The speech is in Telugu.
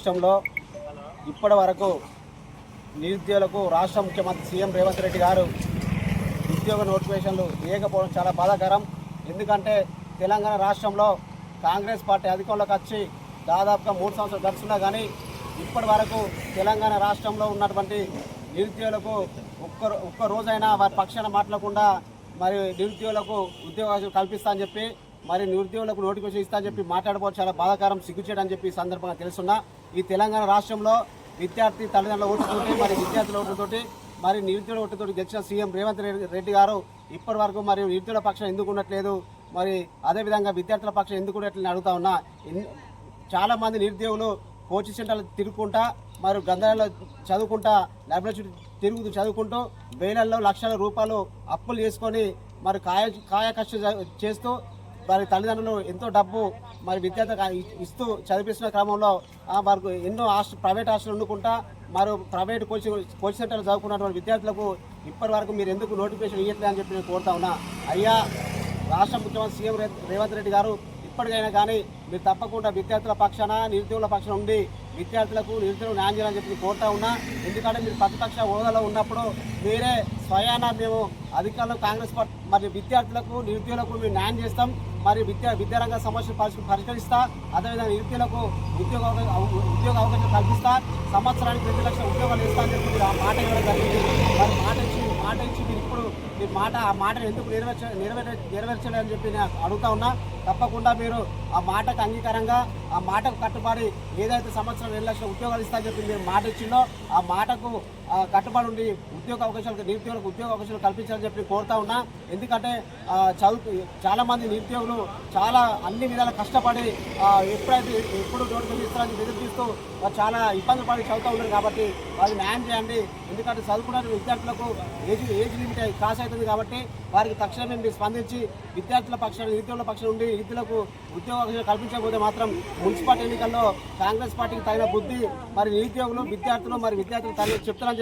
రాష్ట్రంలో ఇప్పటి వరకు నిరుద్యోగులకు రాష్ట్ర ముఖ్యమంత్రి సీఎం రేవంత్ రెడ్డి గారు ఉద్యోగ నోటిఫికేషన్లు ఇవ్వకపోవడం చాలా బాధాకరం. ఎందుకంటే తెలంగాణ రాష్ట్రంలో కాంగ్రెస్ పార్టీ అధికారంలోకి వచ్చి దాదాపుగా మూడు సంవత్సరాలు గడుస్తున్నా కానీ ఇప్పటి వరకు తెలంగాణ రాష్ట్రంలో ఉన్నటువంటి నిరుద్యోగులకు ఒక్క ఒక్క రోజైనా వారి పక్షాన మాట్లాడకుండా మరి నిరుద్యోగులకు ఉద్యోగాలు కల్పిస్తా అని చెప్పి మరి నిరుద్యోగులకు నోటిఫికేషన్ ఇస్తా అని చెప్పి మాట్లాడబోదు చాలా బాధాకరం సిగ్గుచేయడం చెప్పి ఈ సందర్భంగా తెలుసున్నా ఈ తెలంగాణ రాష్ట్రంలో విద్యార్థి తల్లిదండ్రుల ఓటుతోటి మరి విద్యార్థుల ఓటుతోటి మరి నిరుద్యోగుల ఓటుతోటి గెలిచిన సీఎం రేవంత్ రెడ్డి రెడ్డి గారు ఇప్పటి వరకు మరి నిరుద్యోగుల పక్షం ఎందుకు ఉండట్లేదు? మరి అదేవిధంగా విద్యార్థుల పక్షం ఎందుకు ఉండట్లేదు అడుగుతా ఉన్నా. చాలామంది నిరుద్యోగులు కోచింగ్ సెంటర్లు తిరుగుకుంటా మరి గంధాలలో చదువుకుంటా లైబ్రరీ చుట్టూ తిరుగుతూ చదువుకుంటూ వేలల్లో లక్షల రూపాయలు అప్పులు చేసుకొని మరి కాయ కాయ కష్ట చేస్తూ వారి తల్లిదండ్రులు ఎంతో డబ్బు మరి విద్యార్థులకు ఇస్తూ చదివిస్తున్న క్రమంలో వారికి ఎన్నో హాస్టల్ ప్రైవేట్ హాస్టల్ వండుకుంటా మరో ప్రైవేట్ కోచింగ్ కోచింగ్ సెంటర్లు చదువుకున్నటువంటి విద్యార్థులకు ఇప్పటి వరకు మీరు ఎందుకు నోటిఫికేషన్ ఇవ్వట్లే అని చెప్పి నేను కోరుతా ఉన్నా. అయ్యా రాష్ట్ర ముఖ్యమంత్రి సీఎం రేవంత్ రెడ్డి గారు ఇప్పటికైనా కానీ మీరు తప్పకుండా విద్యార్థుల పక్షాన నిరుద్యోగుల పక్షాన ఉండి విద్యార్థులకు నిరుద్యోగులు న్యాయం చేయాలని చెప్పి కోరుతా ఉన్నా. ఎందుకంటే మీరు ప్రతిపక్ష హోదాలో ఉన్నప్పుడు మీరే స్వయాన మేము అధికారులు కాంగ్రెస్ పార్టీ మరి విద్యార్థులకు నిరుద్యోగులకు మేము న్యాయం చేస్తాం. మరి విద్యా విద్యారంగ సమస్యలు పరిష్క- పరిష్కరిస్తా. అదేవిధంగా నిరుద్యోగులకు ఉద్యోగ ఉద్యోగ అవకాశం కల్పిస్తా. సంవత్సరానికి రెండు లక్షల ఉద్యోగాలు ఇస్తా అని చెప్పి మీరు ఆ మాట ఇవ్వడం జరిగింది. మరి మాట ఇచ్చి మాట ఇచ్చి మీరు ఇప్పుడు మీ మాట ఆ మాటను ఎందుకు నెరవేర్చ నెరవేర్చ నెరవేర్చలేదని చెప్పి నేను అడుగుతా ఉన్నా. తప్పకుండా మీరు ఆ మాటకు అంగీకారంగా ఆ మాటకు కట్టుబడి ఏదైతే సంవత్సరం రెండు లక్షల ఉద్యోగాలు ఇస్తా చెప్పి మీరు మాట ఇచ్చిందో ఆ మాటకు కట్టుబడి ఉండి ఉద్యోగ అవకాశాలు నిరుద్యోగులకు ఉద్యోగ అవకాశాలు కల్పించాలని చెప్పి కోరుతా ఉన్నా. ఎందుకంటే చదువు చాలామంది నిరుద్యోగులు చాలా అన్ని విధాలు కష్టపడి ఎప్పుడైతే ఎప్పుడు నోటిఫికేషన్ ఇస్తారని ఎదురు చూస్తూ వారు చాలా ఇబ్బంది పడి చదువుతూ ఉన్నారు కాబట్టి వారికి న్యాయం చేయండి. ఎందుకంటే చదువుకున్న విద్యార్థులకు ఏజ్ ఏజ్ లిమిట్ క్రాస్ అవుతుంది కాబట్టి వారికి తక్షణమే స్పందించి విద్యార్థుల పక్షాన నిరుద్యోగుల పక్షాన ఉండి నిధులకు ఉద్యోగ కల్పించకపోతే మాత్రం మున్సిపాలిటీ ఎన్నికల్లో కాంగ్రెస్ పార్టీకి తగిన బుద్ధి మరి నిరుద్యోగులు విద్యార్థులు మరి విద్యార్థులు తగిన చెప్తారని